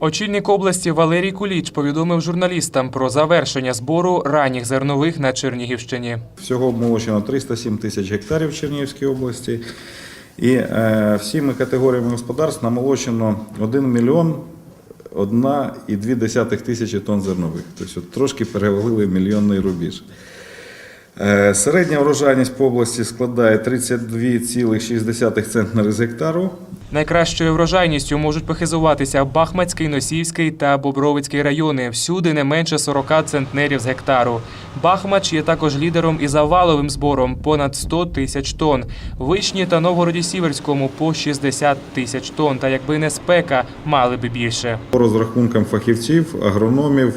Очільник області Валерій Куліч повідомив журналістам про завершення збору ранніх зернових на Чернігівщині. Всього обмолочено 307 тисяч гектарів в Чернігівській області. І е, всіми категоріями господарств намолочено 1 мільйон 1,2 тисячі тонн зернових. Тобто трошки перевалили мільйонний рубіж. Е, Середня врожайність по області складає 32,6 центнери з гектару. Найкращою врожайністю можуть похизуватися Бахмацький, Носівський та Бобровицький райони. Всюди не менше 40 центнерів з гектару. Бахмач є також лідером і заваловим збором понад 100 тисяч тонн. Вишні та Новгороді Сіверському по 60 тисяч тонн. Та якби не спека, мали би більше. По розрахункам фахівців, агрономів,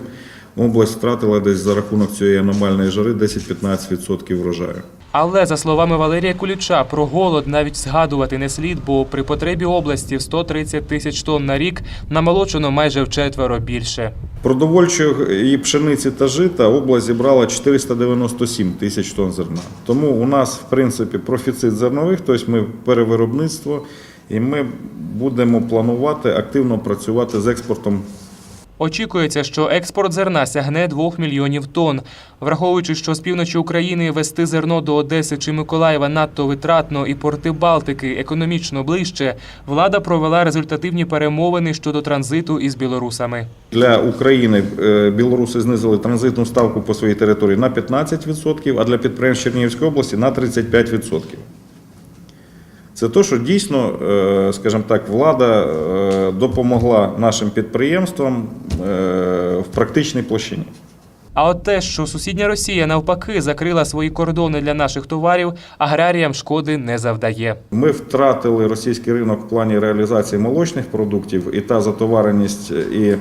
область втратила десь за рахунок цієї аномальної жари 10-15% врожаю. Але за словами Валерія Куліча, про голод навіть згадувати не слід, бо при потребі області в 130 тисяч тонн на рік намолочено майже вчетверо більше. Продовольчої пшениці та жита область зібрала 497 тисяч тонн зерна. Тому у нас, в принципі, профіцит зернових, тобто ми перевиробництво, і ми будемо планувати активно працювати з експортом Очікується, що експорт зерна сягне 2 мільйонів тонн. Враховуючи, що з півночі України вести зерно до Одеси чи Миколаєва надто витратно і порти Балтики економічно ближче, влада провела результативні перемовини щодо транзиту із білорусами. Для України е, білоруси знизили транзитну ставку по своїй території на 15%, а для підприємств Чернігівської області на 35%. Це те, що дійсно, е, скажімо так, влада е, допомогла нашим підприємствам е, в практичній площині. А от те, що сусідня Росія навпаки закрила свої кордони для наших товарів, аграріям шкоди не завдає. Ми втратили російський ринок в плані реалізації молочних продуктів, і та затовареність і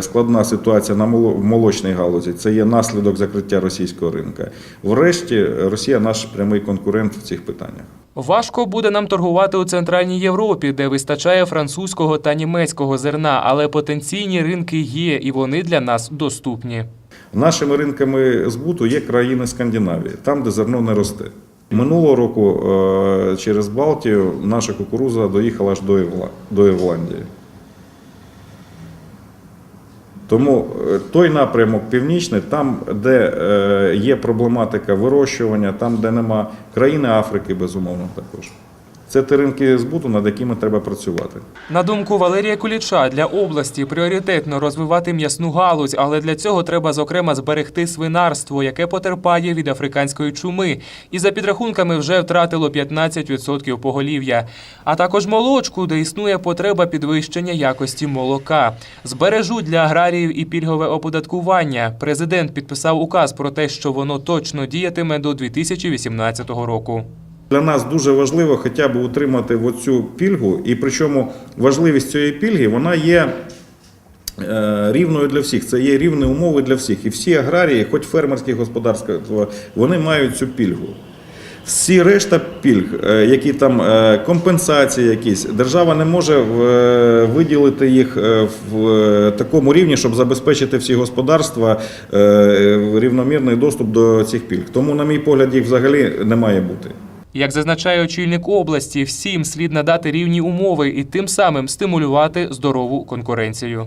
складна ситуація на молочній галузі це є наслідок закриття російського ринка. Врешті, Росія наш прямий конкурент в цих питаннях. Важко буде нам торгувати у центральній Європі, де вистачає французького та німецького зерна, але потенційні ринки є, і вони для нас доступні. Нашими ринками збуту є країни Скандинавії, там, де зерно не росте. Минулого року е, через Балтію наша кукуруза доїхала аж до Ірла- до Ірландії. Тому е, той напрямок північний, там, де е, є проблематика вирощування, там, де нема країни Африки, безумовно, також. Це ті ринки збуту, над якими треба працювати. На думку Валерія Куліча, для області пріоритетно розвивати м'ясну галузь, але для цього треба зокрема зберегти свинарство, яке потерпає від африканської чуми, і за підрахунками вже втратило 15% поголів'я. А також молочку, де існує потреба підвищення якості молока. Збережуть для аграріїв і пільгове оподаткування. Президент підписав указ про те, що воно точно діятиме до 2018 року. Для нас дуже важливо хоча б утримати оцю пільгу, і причому важливість цієї пільги вона є е, рівною для всіх. Це є рівні умови для всіх. І всі аграрії, хоч фермерські господарства, вони мають цю пільгу. Всі решта пільг, е, які там е, компенсації, якісь держава не може виділити їх в такому рівні, щоб забезпечити всі господарства рівномірний доступ до цих пільг. Тому, на мій погляд, їх взагалі не має бути. Як зазначає очільник області, всім слід надати рівні умови і тим самим стимулювати здорову конкуренцію.